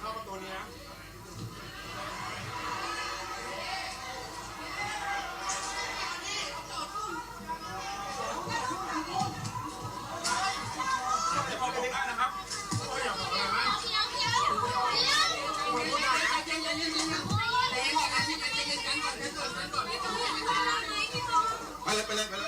เข้าประตูนี้นะเดี๋ยวพอไปที่บ้านนะครับก็อย่าบอกอะไรนะไปเลยไปเลย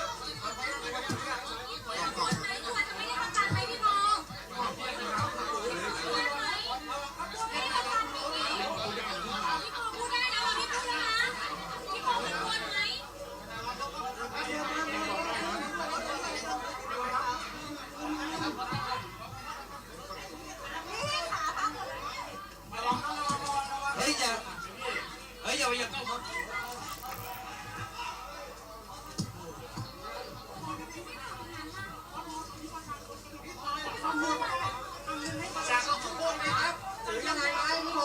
เฮ้ยอย่าอย่าเข้าครับจากข้างบนนะครับหรือยังไงไหมพี่โม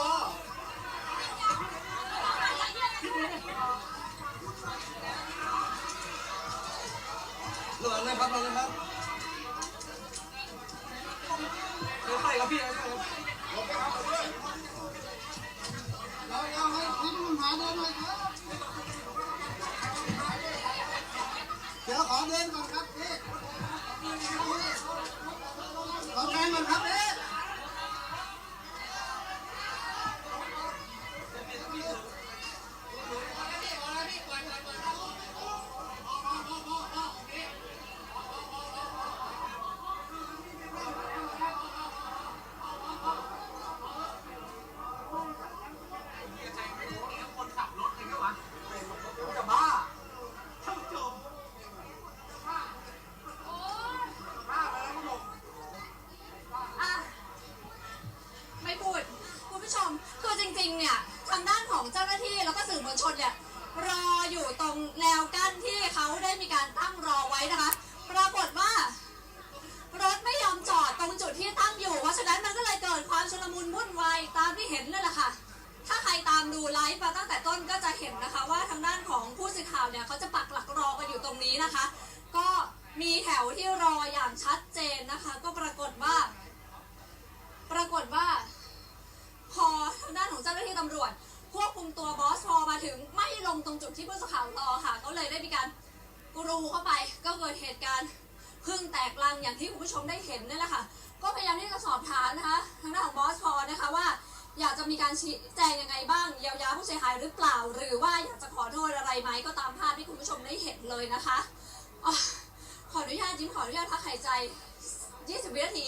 หล่นเลยครับหล่นเลยครับ จ้าหน้าที่แล้วก็สื่อมวลชนเนี่ยรออยู่ตรงแนวกั้นที่เขาได้มีการตั้งรอไว้นะคะ ปรากฏว่ารถไม่ยอมจอดตรงจุดที่ตั้งอยู่ เพราะฉะนั้นมันก็เลยเกิดความชุลมุนวุ่นวายตามที่เห็นนั่นแหละค่ะ ถ้าใครตามดูไลฟ์มาตั้งแต่ต้นก็จะเห็นนะคะ ว่าทางด้านของผู้สื่อข่าวเนี่ยเขาจะปักหลักรอกันอยู่ตรงนี้นะคะ ก็มีแถวที่รออย่างชัดเจนนะคะ ก็ปรากฏว่า พอทางด้านของเจ้าหน้าที่ตำรวจ คุมตัวบอสพอมาถึงไม่ลงตรงจุดที่ผู้สื่อข่าวรอค่ะ ก็เลยได้มีการกรูเข้าไปก็เกิดเหตุการณ์พึ่งแตกลังอย่างที่คุณผู้ชมได้เห็นนั่แหละค่ะ ก็พยายามที่จะสอบถามนะคะทางด้านของบอสพอนะคะว่า อยากจะมีการชี้แจงยังไงบ้างเยียวยาผู้เสียหายหรือเปล่า หรือว่าอยากจะขอโทษอะไรไหมก็ตามภาพที่คุณผู้ชมได้เห็นเลยนะคะอขออนุญาตยิ้มขออนุญาตพักหายใจ 20 วินาที